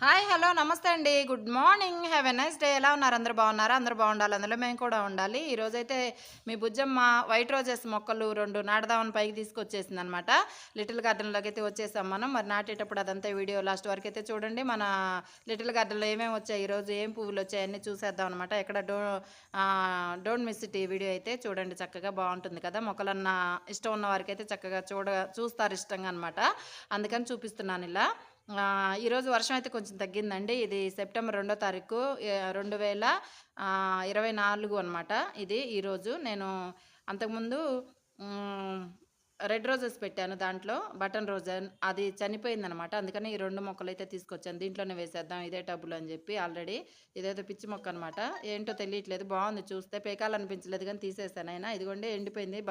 Hi hello నమస్తే అండి. Good morning. Have a nice day. ఎలా ఉన్నారు? అందరూ బాగున్నారా? అందరూ బాగుండాలి. అందులో మేము కూడా ఉండాలి. ఈరోజైతే మీ బుజ్జమ్మ వైట్ రోజెస్ మొక్కలు రెండు నాటదామని పైకి తీసుకొచ్చేసింది అనమాట లిటిల్ గార్డెన్లోకి అయితే వచ్చేసాం మనం. మరి నాటేటప్పుడు అదంతా వీడియో లాస్ట్ వరకు అయితే చూడండి. మన లిటిల్ గార్డెన్లో ఏమేమి వచ్చాయి? ఈరోజు ఏం పువ్వులు వచ్చాయన్నీ చూసేద్దాం అనమాట. ఎక్కడ డో డోంట్ మిస్ ఇట్ ఈ వీడియో అయితే చూడండి. చక్కగా బాగుంటుంది కదా. మొక్కలన్న ఇష్టం ఉన్న వారికి అయితే చక్కగా చూడ చూస్తారు ఇష్టంగా అనమాట. అందుకని చూపిస్తున్నాను ఇలా. ఈరోజు వర్షం అయితే కొంచెం తగ్గిందండి. ఇది సెప్టెంబర్ రెండో తారీఖు రెండు వేల ఇరవై నాలుగు అనమాట ఇది ఈరోజు నేను అంతకుముందు రెడ్ రోజెస్ పెట్టాను దాంట్లో బటన్ రోజ్. అది చనిపోయింది అనమాట అందుకని ఈ రెండు మొక్కలు అయితే తీసుకొచ్చాను. దీంట్లోనే వేసేద్దాం ఇదే టబ్బులు అని చెప్పి ఆల్రెడీ ఇదేదో పిచ్చి మొక్క అనమాట ఏంటో తెలియట్లేదు. బాగుంది. చూస్తే పేకాలనిపించలేదు కానీ తీసేసాను అయినా ఇదిగోండి ఎండిపోయింది.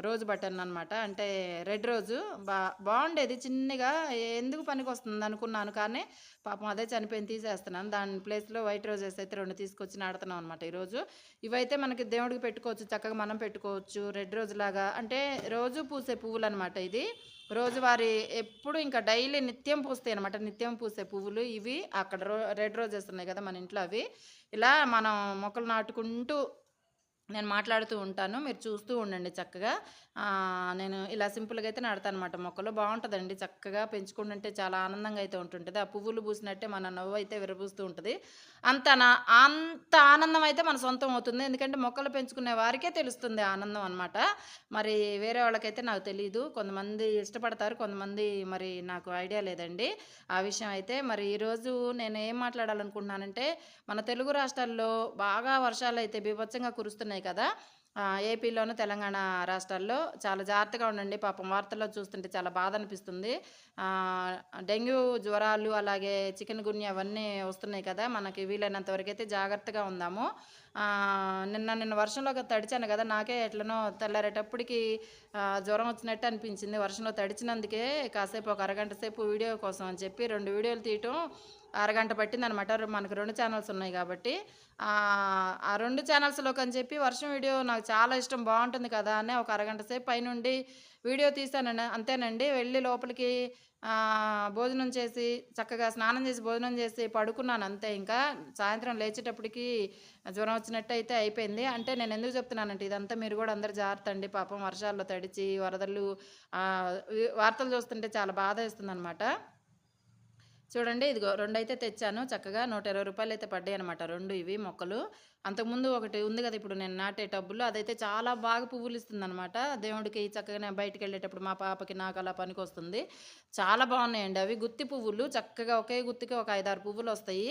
రోజు బటన్ అనమాట అంటే రెడ్ రోజు బా బాగుండేది చిన్నగా. ఎందుకు పనికి వస్తుంది అనుకున్నాను కానీ పాపం అదే చనిపోయింది తీసేస్తున్నాను. దాని ప్లేస్లో వైట్ రోజెస్ అయితే రెండు తీసుకొచ్చి నాడుతున్నాం అనమాట ఈరోజు. ఇవైతే మనకి దేవుడికి పెట్టుకోవచ్చు చక్కగా మనం పెట్టుకోవచ్చు రెడ్ రోజు లాగా. అంటే రోజు పూసే పువ్వులు అనమాట ఇది. రోజువారి ఎప్పుడు ఇంకా డైలీ నిత్యం పూస్తాయి అనమాట నిత్యం పూసే పువ్వులు ఇవి. అక్కడ రో రెడ్ రోజెస్ ఉన్నాయి కదా మన ఇంట్లో అవి. ఇలా మనం మొక్కలు నాటుకుంటూ నేను మాట్లాడుతూ ఉంటాను. మీరు చూస్తూ ఉండండి చక్కగా. నేను ఇలా సింపుల్గా అయితే నడతాను అనమాట మొక్కలు బాగుంటుందండి. చక్కగా పెంచుకుంటుంటే చాలా ఆనందంగా అయితే ఉంటుంటుంది. ఆ పువ్వులు పూసినట్టే మన నవ్వు అయితే విరబూస్తూ ఉంటుంది. అంత నా- అంత ఆనందం అయితే మన సొంతం అవుతుంది. ఎందుకంటే మొక్కలు పెంచుకునే వారికే తెలుస్తుంది ఆనందం అనమాట మరి వేరే వాళ్ళకైతే నాకు తెలియదు కొంతమంది ఇష్టపడతారు. కొంతమంది మరి నాకు ఐడియా లేదండి. ఆ విషయం అయితే మరి ఈరోజు నేను ఏం మాట్లాడాలనుకుంటున్నానంటే మన తెలుగు రాష్ట్రాల్లో బాగా వర్షాలు అయితే బీభత్సంగా కురుస్తున్నాయి. కదా. ఏపీలోను తెలంగాణ రాష్ట్రాల్లో చాలా జాగ్రత్తగా ఉండండి. పాపం వార్తల్లో చూస్తుంటే చాలా బాధ అనిపిస్తుంది డెంగ్యూ జ్వరాలు అలాగే చికెన్ గున్య అవన్నీ వస్తున్నాయి కదా. మనకి వీలైనంత వరకు అయితే జాగ్రత్తగా ఉందాము. నిన్న నిన్న వర్షంలో తడిచాను కదా నాకే ఎట్లనో తెల్లారేటప్పటికి జ్వరం వచ్చినట్టు అనిపించింది. వర్షంలో తడిచినందుకే కాసేపు ఒక అరగంట సేపు వీడియో కోసం అని చెప్పి రెండు వీడియోలు తీయటం అరగంట పట్టిందనమాట. మనకు రెండు ఛానల్స్ ఉన్నాయి కాబట్టి. ఆ రెండు ఛానల్స్లోకి అని చెప్పి వర్షం వీడియో నాకు చాలా ఇష్టం బాగుంటుంది కదా అని ఒక అరగంట సేపు పైనుండి వీడియో తీసాను అంతేనండి వెళ్ళి లోపలికి భోజనం చేసి చక్కగా స్నానం చేసి భోజనం చేసి పడుకున్నాను అంతే. ఇంకా సాయంత్రం లేచేటప్పటికి జ్వరం వచ్చినట్టు అయితే అయిపోయింది. అంటే నేను ఎందుకు చెప్తున్నానంటే ఇదంతా మీరు కూడా అందరు జాగ్రత్త అండి. పాపం వర్షాల్లో తడిచి వరదలు వార్తలు చూస్తుంటే చాలా బాధ వేస్తుంది చూడండి ఇదిగో రెండు అయితే తెచ్చాను. చక్కగా నూట ఇరవై రూపాయలు అయితే పడ్డాయి అనమాట రెండు ఇవి మొక్కలు. అంతకుముందు ఒకటి ఉంది కదా ఇప్పుడు నేను నాటే టబ్బులు అదైతే చాలా బాగా పువ్వులు ఇస్తుంది అనమాట దేవుడికి చక్కగా బయటకు వెళ్ళేటప్పుడు మా పాపకి నాకు అలా పనికి వస్తుంది చాలా బాగున్నాయండి అవి. గుత్తి పువ్వులు చక్కగా ఒకే గుత్తికి ఒక ఐదారు పువ్వులు వస్తాయి.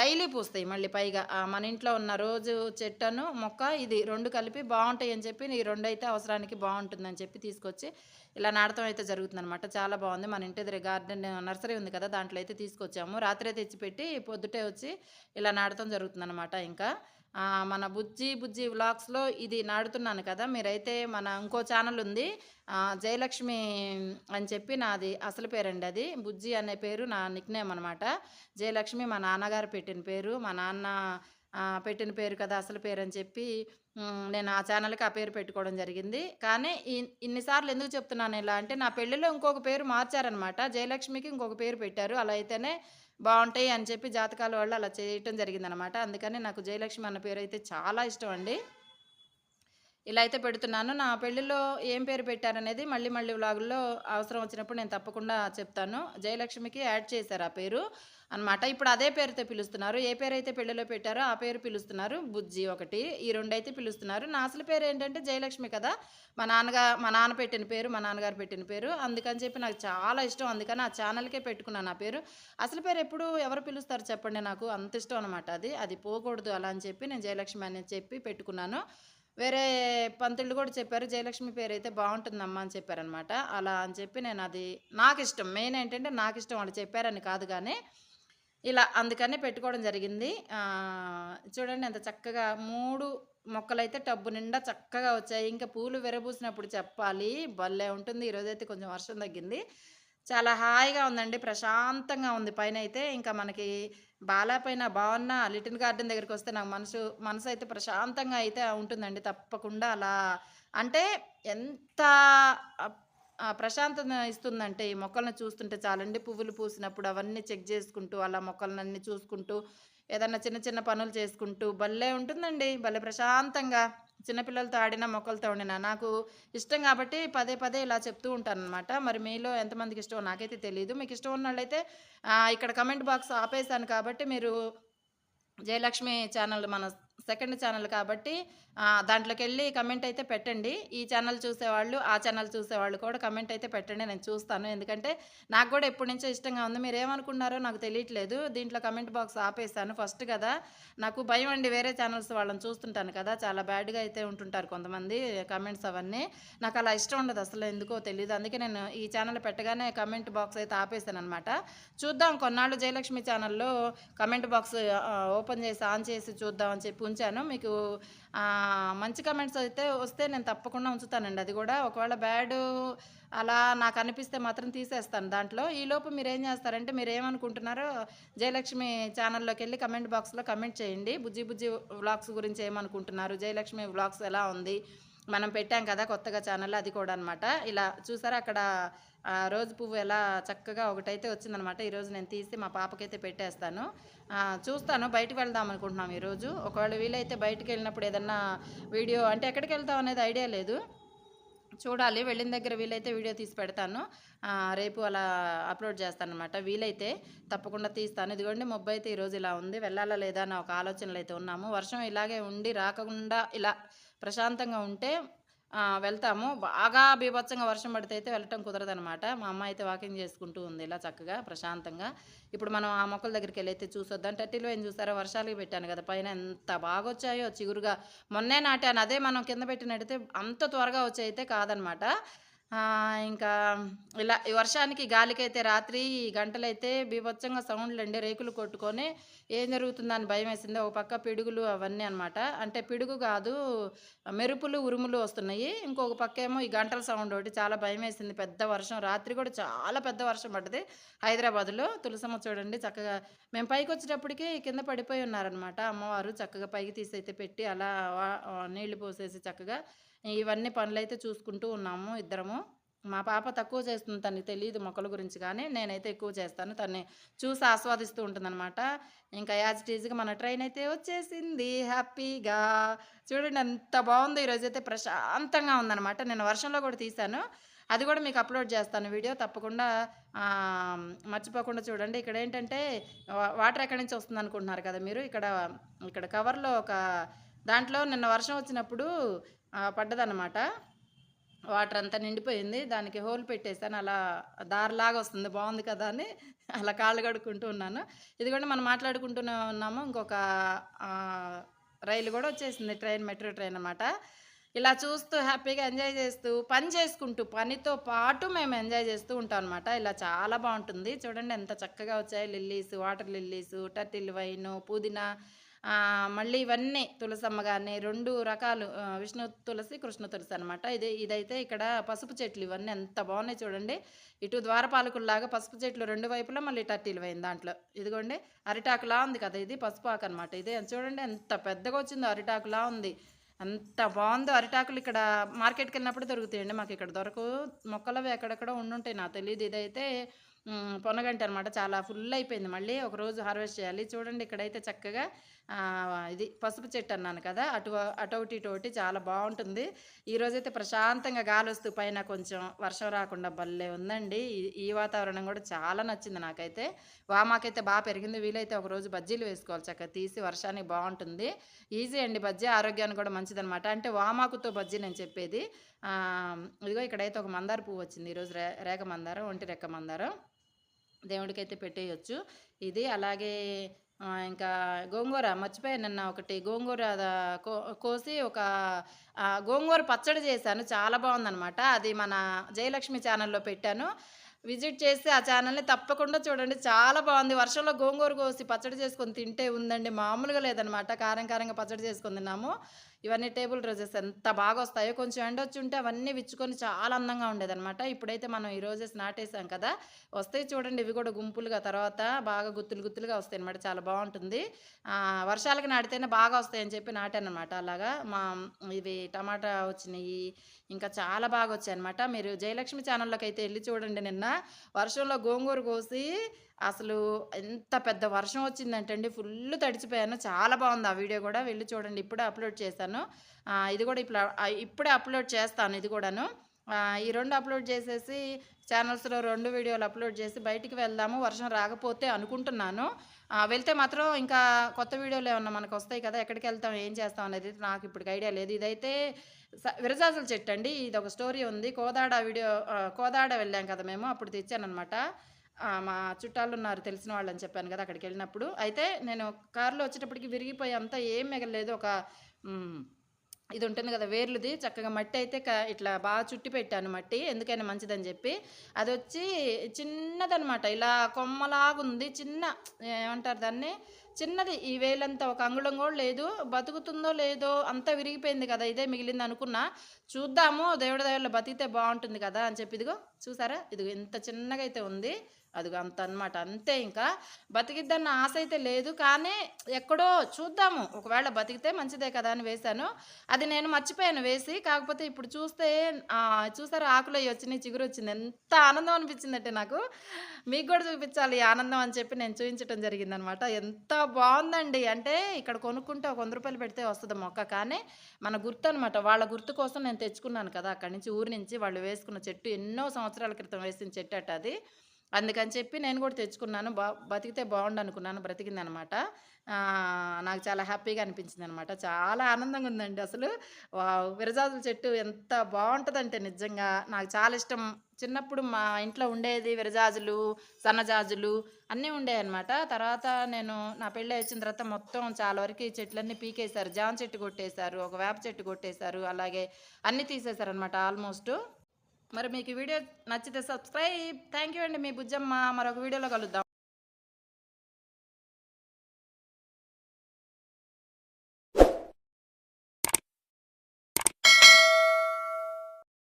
డైలీ పూస్తాయి మళ్ళీ పైగా. మన ఇంట్లో ఉన్న రోజు చెట్టను మొక్క ఇది రెండు కలిపి బాగుంటాయి అని చెప్పి ఈ రెండు అయితే అవసరానికి బాగుంటుందని చెప్పి తీసుకొచ్చి ఇలా నాటడం అయితే జరుగుతుంది అనమాట చాలా బాగుంది. మన ఇంటి దగ్గర గార్డెన్ నర్సరీ ఉంది కదా దాంట్లో అయితే తీసుకొచ్చాము. రాత్రే తెచ్చిపెట్టి పొద్దుటే వచ్చి ఇలా నాటడం జరుగుతుంది అనమాట ఇంకా. మన బుజ్జి బుజ్జి వ్లాగ్స్లో ఇది నాడుతున్నాను కదా మీరైతే మన ఇంకో ఛానల్ ఉంది జయలక్ష్మి అని చెప్పి నాది అసలు పేరండి అది. బుజ్జి అనే పేరు నా నిక్నేమ్ అనమాట జయలక్ష్మి మా నాన్నగారు పెట్టిన పేరు మా నాన్న పెట్టిన పేరు కదా అసలు పేరు అని చెప్పి నేను ఆ ఛానల్కి ఆ పేరు పెట్టుకోవడం జరిగింది. కానీ ఇన్నిసార్లు ఎందుకు చెప్తున్నాను ఇలా అంటే నా పెళ్ళిలో ఇంకొక పేరు మార్చారనమాట. జయలక్ష్మికి ఇంకొక పేరు పెట్టారు. అలా అయితేనే బాగుంటాయి అని చెప్పి జాతకాల వాళ్ళు అలా చేయటం జరిగిందనమాట. అందుకని నాకు జయలక్ష్మి అన్న పేరు అయితే చాలా ఇష్టం అండి. ఇలా అయితే పెడుతున్నాను. నా పెళ్ళిలో ఏం పేరు పెట్టారనేది మళ్ళీ మళ్ళీ వ్లాగుల్లో అవసరం వచ్చినప్పుడు నేను తప్పకుండా చెప్తాను. జయలక్ష్మికి యాడ్ చేశారు ఆ పేరు అన్నమాట. ఇప్పుడు అదే పేరుతో పిలుస్తున్నారు. ఏ పేరు అయితే పెళ్ళిలో పెట్టారో ఆ పేరు పిలుస్తున్నారు. బుజ్జి ఒకటి. ఈ రెండు అయితే పిలుస్తున్నారు. నా అసలు పేరు ఏంటంటే జయలక్ష్మి కదా. మా నాన్నగా మా నాన్న పెట్టిన పేరు మా నాన్నగారు పెట్టిన పేరు. అందుకని చెప్పి నాకు చాలా ఇష్టం. అందుకని ఆ ఛానల్కే పెట్టుకున్నాను ఆ పేరు. అసలు పేరు ఎప్పుడు ఎవరు పిలుస్తారు చెప్పండి నాకు. అంత ఇష్టం అనమాట అది. అది పోకూడదు అలా అని చెప్పి నేను జయలక్ష్మి అని చెప్పి పెట్టుకున్నాను. వేరే పంతులు కూడా చెప్పారు జయలక్ష్మి పేరు అయితే బాగుంటుందమ్మా అని చెప్పారనమాట అలా అని చెప్పి నేను అది నాకు ఇష్టం మెయిన్ ఏంటంటే నాకు ఇష్టం వాళ్ళు చెప్పారని కాదు కానీ ఇలా అందుకనే పెట్టుకోవడం జరిగింది. చూడండి ఎంత చక్కగా మూడు మొక్కలైతే టబ్బు నిండా చక్కగా వచ్చాయి. ఇంకా పూలు విరబూసినప్పుడు చెప్పాలి భలే ఉంటుంది. ఈరోజైతే కొంచెం వర్షం తగ్గింది. చాలా హాయిగా ఉందండి. ప్రశాంతంగా ఉంది. పైన అయితే ఇంకా మనకి బాలా పైన బాగున్న లిటిల్ గార్డెన్ దగ్గరికి వస్తే నాకు మనసు మనసు అయితే ప్రశాంతంగా అయితే ఉంటుందండి. తప్పకుండా అలా అంటే ఎంత ప్రశాంతత ఇస్తుందంటే ఈ మొక్కలను చూస్తుంటే చాలండి. పువ్వులు పూసినప్పుడు అవన్నీ చెక్ చేసుకుంటూ అలా మొక్కలన్నీ చూసుకుంటూ ఏదన్నా చిన్న చిన్న పనులు చేసుకుంటూ భలే ఉంటుందండి. భలే ప్రశాంతంగా. చిన్నపిల్లలతో ఆడిన మొక్కలతో ఉండిన నాకు ఇష్టం కాబట్టి పదే పదే ఇలా చెప్తూ ఉంటాను అనమాట మరి మీలో ఎంతమందికి ఇష్టం నాకైతే తెలియదు మీకు ఇష్టం ఉన్న వాళ్ళైతే ఇక్కడ కమెంట్ బాక్స్ ఆపేసాను కాబట్టి మీరు జయలక్ష్మి ఛానల్ మన సెకండ్ ఛానల్ కాబట్టి దాంట్లోకి వెళ్ళి కమెంట్ అయితే పెట్టండి. ఈ ఛానల్ చూసేవాళ్ళు ఆ ఛానల్ చూసేవాళ్ళు కూడా కమెంట్ అయితే పెట్టండి నేను చూస్తాను. ఎందుకంటే నాకు కూడా ఎప్పటి నుంచో ఇష్టంగా ఉంది. మీరు ఏమనుకున్నారో నాకు తెలియట్లేదు. దీంట్లో కమెంట్ బాక్స్ ఆపేసాను ఫస్ట్ కదా. నాకు భయం అండి వేరే ఛానల్స్ వాళ్ళని చూస్తుంటాను కదా. చాలా బ్యాడ్గా అయితే ఉంటుంటారు కొంతమంది కమెంట్స్ అవన్నీ. నాకు అలా ఇష్టం ఉండదు అసలు ఎందుకో తెలియదు అందుకే నేను ఈ ఛానల్ పెట్టగానే కమెంట్ బాక్స్ అయితే ఆపేసాను అనమాట చూద్దాం. కొన్నాళ్ళు జయలక్ష్మి ఛానల్లో కమెంట్ బాక్స్ ఓపెన్ చేసి ఆన్ చేసి చూద్దాం అని చెప్పి ఉంచాను. మీకు మంచి కమెంట్స్ అయితే వస్తే నేను తప్పకుండా ఉంచుతానండి. అది కూడా ఒకవేళ బ్యాడ్ అలా నాకు అనిపిస్తే మాత్రం తీసేస్తాను దాంట్లో. ఈలోపు మీరు ఏం చేస్తారంటే మీరు ఏమనుకుంటున్నారో జయలక్ష్మి ఛానల్లోకి వెళ్ళి కమెంట్ బాక్స్లో కమెంట్ చేయండి. బుజ్జి బుజ్జి వ్లాగ్స్ గురించి ఏమనుకుంటున్నారు? జయలక్ష్మి వ్లాగ్స్ ఎలా ఉంది? మనం పెట్టాం కదా కొత్తగా ఛానల్ అది కూడా అనమాట ఇలా చూసారా అక్కడ రోజు పువ్వు ఎలా చక్కగా ఒకటైతే వచ్చిందనమాట ఈరోజు నేను తీసి మా పాపకైతే పెట్టేస్తాను. చూస్తాను బయటకు వెళ్దాం అనుకుంటున్నాం ఈరోజు. ఒకవేళ వీలైతే బయటకు వెళ్ళినప్పుడు ఏదన్నా వీడియో అంటే ఎక్కడికి వెళ్తాం అనేది ఐడియా లేదు. చూడాలి వెళ్ళిన దగ్గర వీలైతే వీడియో తీసి పెడతాను. రేపు అలా అప్లోడ్ చేస్తాను అనమాట వీలైతే తప్పకుండా తీస్తాను. ఇదిగోండి మొబ్బు అయితే ఈరోజు ఇలా ఉంది. వెళ్ళాలా లేదా అని ఒక ఆలోచనలు అయితే ఉన్నాము. వర్షం ఇలాగే ఉండి రాకుండా ఇలా ప్రశాంతంగా ఉంటే వెళ్తాము. బాగా బీభత్సంగా వర్షం పడితే అయితే వెళ్ళటం కుదరదనమాట మా అమ్మ అయితే వాకింగ్ చేసుకుంటూ ఉంది ఇలా చక్కగా ప్రశాంతంగా. ఇప్పుడు మనం ఆ మొక్కల దగ్గరికి వెళ్ళి అయితే చూసొద్దాం టట్టిలో ఏం చూసారో వర్షాలకి పెట్టాను కదా పైన ఎంత బాగా వచ్చాయో చిగురుగా. మొన్నే నాటాను. అదే మనం కింద పెట్టినట్టయితే అంత త్వరగా వచ్చాయితే కాదనమాట ఇంకా ఇలా ఈ వర్షానికి గాలికైతే రాత్రి ఈ గంటలైతే బీభత్సంగా సౌండ్లు అండి రేకులు కొట్టుకొని ఏం జరుగుతుందని భయం వేసింది ఒక పక్క పిడుగులు అవన్నీ అనమాట అంటే పిడుగు కాదు మెరుపులు ఉరుములు వస్తున్నాయి. ఇంకొక పక్క ఏమో ఈ గంటల సౌండ్ ఒకటి. చాలా భయం వేసింది పెద్ద వర్షం. రాత్రి కూడా చాలా పెద్ద వర్షం పడ్డది హైదరాబాద్లో. తులసమ్మ చూడండి చక్కగా మేము పైకి వచ్చేటప్పటికి కింద పడిపోయి ఉన్నారనమాట అమ్మవారు చక్కగా పైకి తీసి అయితే పెట్టి అలా నీళ్ళు పోసేసి చక్కగా ఇవన్నీ పనులైతే చూసుకుంటూ ఉన్నాము ఇద్దరము. మా పాప తక్కువ చేస్తుంది తనకి తెలియదు మొక్కల గురించి కానీ నేనైతే ఎక్కువ చేస్తాను. తన్ని చూసి ఆస్వాదిస్తూ ఉంటుందన్నమాట. ఇంకా యాజ్ టీజ్గా మన ట్రైన్ అయితే వచ్చేసింది హ్యాపీగా చూడండి ఎంత బాగుందో ఈరోజు అయితే ప్రశాంతంగా ఉందన్నమాట. నేను వర్షంలో కూడా తీశాను. అది కూడా మీకు అప్లోడ్ చేస్తాను వీడియో. తప్పకుండా మర్చిపోకుండా చూడండి. ఇక్కడ ఏంటంటే వాటర్ ఎక్కడి నుంచి వస్తుంది అనుకుంటున్నారు కదా మీరు? ఇక్కడ ఇక్కడ కవర్లో ఒక దాంట్లో నిన్న వర్షం వచ్చినప్పుడు పడ్డదన్నమాట. వాటర్ అంతా నిండిపోయింది. దానికి హోల్ పెట్టేసాను. అలా దారిలాగా వస్తుంది. బాగుంది కదా అని అలా కాళ్ళు కడుక్కుంటూ ఉన్నాను. ఇది కూడా మనం మాట్లాడుకుంటూనే ఉన్నాము. ఇంకొక రైలు కూడా వచ్చేసింది. ట్రైన్ మెట్రో ట్రైన్ అనమాట ఇలా చూస్తూ హ్యాపీగా ఎంజాయ్ చేస్తూ పని చేసుకుంటూ పనితో పాటు మేము ఎంజాయ్ చేస్తూ ఉంటాం అనమాట ఇలా చాలా బాగుంటుంది. చూడండి ఎంత చక్కగా వచ్చాయి. Lilies water lilies turtle vine పుదీనా మళ్ళీ ఇవన్నీ తులసమ్మ గారిని రెండు రకాలు విష్ణు తులసి కృష్ణ తులసి అనమాట ఇది ఇదైతే ఇక్కడ పసుపు చెట్లు ఇవన్నీ ఎంత బాగున్నాయి చూడండి. ఇటు ద్వారపాలకుల్లాగా పసుపు చెట్లు రెండు వైపులా మళ్ళీ టర్టీలు పోయింది దాంట్లో. ఇదిగోండి అరిటాకులా ఉంది కదా ఇది పసుపు ఆకు అనమాట ఇది. చూడండి ఎంత పెద్దగా వచ్చిందో అరిటాకులా ఉంది. అంత బాగుందో అరిటాకులు ఇక్కడ మార్కెట్కి వెళ్ళినప్పుడు దొరుకుతాయండి మాకు ఇక్కడ. దొరకు మొక్కలవి ఎక్కడెక్కడ ఉండుంటాయి నాకు తెలియదు ఇదైతే పొనగంటి అనమాట చాలా ఫుల్ అయిపోయింది. మళ్ళీ ఒక రోజు హార్వెస్ట్ చేయాలి. చూడండి ఇక్కడైతే చక్కగా ఇది పసుపు చెట్టు అన్నాను కదా అటు అటోటి ఇటోటి చాలా బాగుంటుంది. ఈ రోజైతే ప్రశాంతంగా గాలి వస్తూ పైన కొంచెం వర్షం రాకుండా భలే ఉందండి. ఈ- వాతావరణం కూడా చాలా నచ్చింది నాకైతే. వామాకైతే బాగా పెరిగింది. వీలైతే ఒక రోజు బజ్జీలు వేసుకోవాలి. చక్కగా తీసి వర్షానికి బాగుంటుంది. ఈజీ అండి బజ్జీ. ఆరోగ్యానికి కూడా మంచిదనమాట అంటే వామాకుతో బజ్జీ నేను చెప్పేది. ఇదిగో ఇక్కడైతే ఒక మందార పువ్వు వచ్చింది. ఈరోజు రే రేఖ మందారం ఒంటి రెక్క మందారం. దేవుడికైతే పెట్టేయచ్చు. ఇది అలాగే ఇంకా గోంగూర మర్చిపోయాను నిన్న ఒకటి. గోంగూర కో- కోసి ఒక గోంగూర పచ్చడి చేశాను. చాలా బాగుందనమాట అది మన జయలక్ష్మి ఛానల్లో పెట్టాను. విజిట్ చేసి ఆ ఛానల్ని తప్పకుండా చూడండి. చాలా బాగుంది. వర్షంలో గోంగూర కోసి పచ్చడి చేసుకొని తింటే ఉందండి. మామూలుగా లేదనమాట కారం కారంగా పచ్చడి చేసుకొని తిన్నాము. ఇవన్నీ టేబుల్ రోజెస్ ఎంత బాగా వస్తాయో కొంచెం ఎండ వచ్చి ఉంటే అవన్నీ విచ్చుకొని చాలా అందంగా ఉండేదన్నమాట. ఇప్పుడైతే మనం ఈ రోజెస్ నాటేసాం కదా వస్తాయి చూడండి ఇవి కూడా గుంపులుగా తర్వాత బాగా గుత్తులు గుత్తులుగా వస్తాయి అనమాట చాలా బాగుంటుంది. వర్షాలకి నాటితేనే బాగా వస్తాయని చెప్పి నాటానమాట అలాగా. మా ఇవి టమాటా వచ్చినాయి ఇంకా చాలా బాగా వచ్చాయి అనమాట మీరు జయలక్ష్మి ఛానల్లోకి అయితే వెళ్ళి చూడండి నిన్న వర్షంలో గోంగూర కోసి అసలు ఎంత పెద్ద వర్షం వచ్చిందంటే అండి ఫుల్ తడిచిపోయాను. చాలా బాగుంది ఆ వీడియో కూడా. వెళ్ళి చూడండి. ఇప్పుడే అప్లోడ్ చేశాను. ఇది కూడా ఇప్పుడు ఇప్పుడే అప్లోడ్ చేస్తాను ఇది కూడాను. ఈ రెండు అప్లోడ్ చేసేసి ఛానల్స్లో రెండు వీడియోలు అప్లోడ్ చేసి బయటికి వెళ్దాము. వర్షం రాకపోతే అనుకుంటున్నాను. వెళ్తే మాత్రం ఇంకా కొత్త వీడియోలు ఏమన్నా మనకు వస్తాయి కదా ఎక్కడికి వెళ్తాం ఏం చేస్తాం అనేది నాకు ఇప్పుడు ఐడియా లేదు. ఇదైతే స- చెట్టు అండి. ఇది ఒక స్టోరీ ఉంది. కోదాడ వీడియో కోదాడ వెళ్ళాం కదా మేము. అప్పుడు తెచ్చానమాట మా చుట్టాలు ఉన్నారు తెలిసిన వాళ్ళు అని చెప్పాను కదా అక్కడికి వెళ్ళినప్పుడు. అయితే నేను కారులో వచ్చేటప్పటికి విరిగిపోయి అంతా ఏం మిగలలేదు. ఒక ఇది ఉంటుంది కదా వేర్లుది. చక్కగా మట్టి అయితే ఇట్లా బాగా చుట్టి పెట్టాను మట్టి. ఎందుకైనా మంచిదని చెప్పి. అది వచ్చి చిన్నదనమాట ఇలా కొమ్మలాగుంది. చిన్న ఏమంటారు దాన్ని? చిన్నది. ఈ వేలంతా ఒక అంగుళం కూడా లేదు. బతుకుతుందో లేదో అంతా విరిగిపోయింది కదా. ఇదే మిగిలింది అనుకున్నా. చూద్దాము. దేవుడి దేవుళ్ళు బతికితే బాగుంటుంది కదా అని చెప్పి. ఇదిగో చూసారా? ఇదిగో ఇంత చిన్నగా అయితే ఉంది. అదిగో అంత అన్నమాట అంతే ఇంకా. బతికిద్దన్న ఆశ అయితే లేదు. కానీ ఎక్కడో చూద్దాము. ఒకవేళ బతికితే మంచిదే కదా అని వేశాను. అది నేను మర్చిపోయాను వేసి. కాకపోతే ఇప్పుడు చూస్తే చూసారు ఆకులు అవి వచ్చినాయి చిగురు వచ్చింది. ఎంత ఆనందం అనిపించిందంటే నాకు. మీకు కూడా చూపించాలి ఆనందం అని చెప్పి నేను చూపించడం జరిగిందనమాట ఎంత బాగుందండి. అంటే ఇక్కడ కొనుక్కుంటే ఒక వంద రూపాయలు పెడితే వస్తుంది మొక్క. కానీ మన గుర్తు అనమాట వాళ్ళ గుర్తు కోసం నేను తెచ్చుకున్నాను కదా అక్కడి నుంచి ఊరి నుంచి వాళ్ళు వేసుకున్న చెట్టు ఎన్నో సంవత్సరాల క్రితం వేసిన చెట్టు అట అది. అందుకని చెప్పి నేను కూడా తెచ్చుకున్నాను. బా బతికితే బాగుండు అనుకున్నాను బ్రతికింది అనమాట నాకు చాలా హ్యాపీగా అనిపించింది అనమాట చాలా ఆనందంగా ఉందండి అసలు. వావ్, విరజాజుల చెట్టు ఎంత బాగుంటుందంటే నిజంగా. నాకు చాలా ఇష్టం. చిన్నప్పుడు మా ఇంట్లో ఉండేది విరజాజులు సన్నజాజులు అన్నీ ఉండేవి అనమాట తర్వాత నేను నా పెళ్ళి వచ్చిన తర్వాత మొత్తం చాలా వరకు చెట్లన్నీ పీకేశారు. జామ చెట్టు కొట్టేశారు ఒక వేప చెట్టు కొట్టేశారు అలాగే అన్నీ తీసేశారు అనమాట ఆల్మోస్ట్. మరి మీకు వీడియో నచ్చితే సబ్స్క్రైబ్ థ్యాంక్ యూ అండి మీ బుజ్జమ్మ. మరొక వీడియోలో కలుద్దాం.